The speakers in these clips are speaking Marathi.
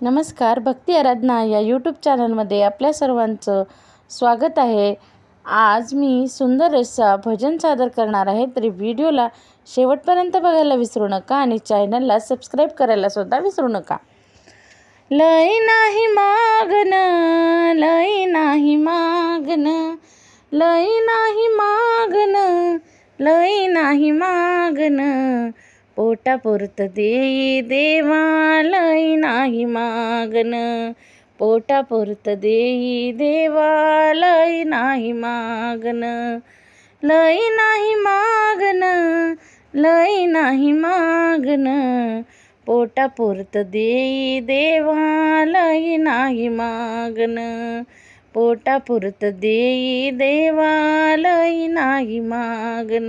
नमस्कार भक्ती आराधना या यूट्यूब चॅनलमध्ये आपल्या सर्वांचं स्वागत आहे. आज मी सुंदर असा भजन सादर करणार आहे तरी व्हिडिओला शेवटपर्यंत बघायला विसरू नका आणि चॅनलला सबस्क्राईब करायला सुद्धा विसरू नका. लय नाही मागन लय नाही मागन लय नाही मागन लय नाही मागन पोटापुरतं देई देवा लय नाही मागन. पोटापुरतं देई देवा लय नाही मागन. लय नाही मागन लय नाही मागन. पोटापुरतं देई देवा नाही मागन. पोटापुरतं देई देवा नाही मागन.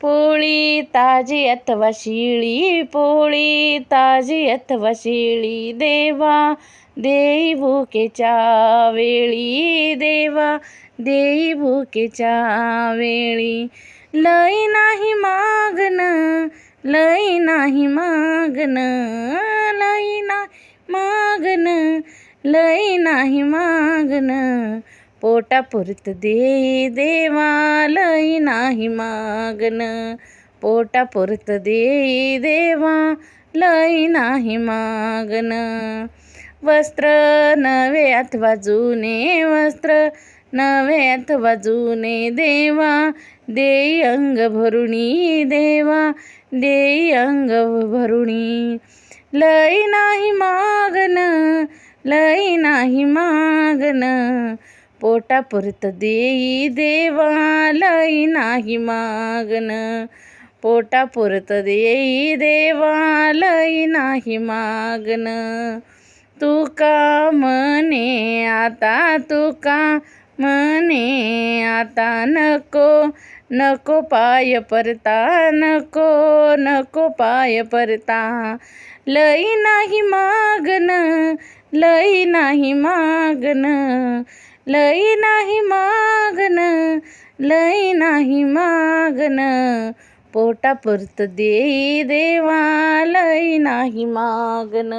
पोळी ताजी अथवा शिळी. पोळी ताजी अथवा शिळी. देवा देई भुकेच्या वेळी. देवा देई भुकेच्या वेळी. लय नाही मागन लय नाही मागन लय नाही मागन लय नाही मागन पोटापुरत देई देवालय नाही मागन. पोटापुरत देई देवा लय नाही मागन. वस्त्र नवे अथवा जुने वस्त्र नवे अथवा जुने देवा देई अंग भरुणी देवा देई अंग भरुणी. लय नाही मागन लय नाही मागन. पोटापुरत देई देवालाई नाही मागन. पोटापुरत देई देवा नाही मागन. तुका म्हणे आता तुका म्हणे आता नको नको पाय परता नको नको पाय परता. लई नाही मागन लई नाही मागन. लई नाही मागन लई नाही मागन पोटापुरत देई देवा लई नाही मागन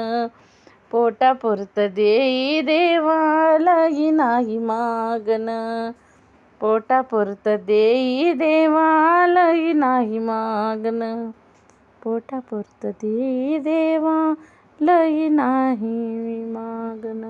पोटापुरत देई देवा लई नाही मागन पोटापुरत देई देवा लई नाही मागन पोटापुरत देई देवा लई नाही मागन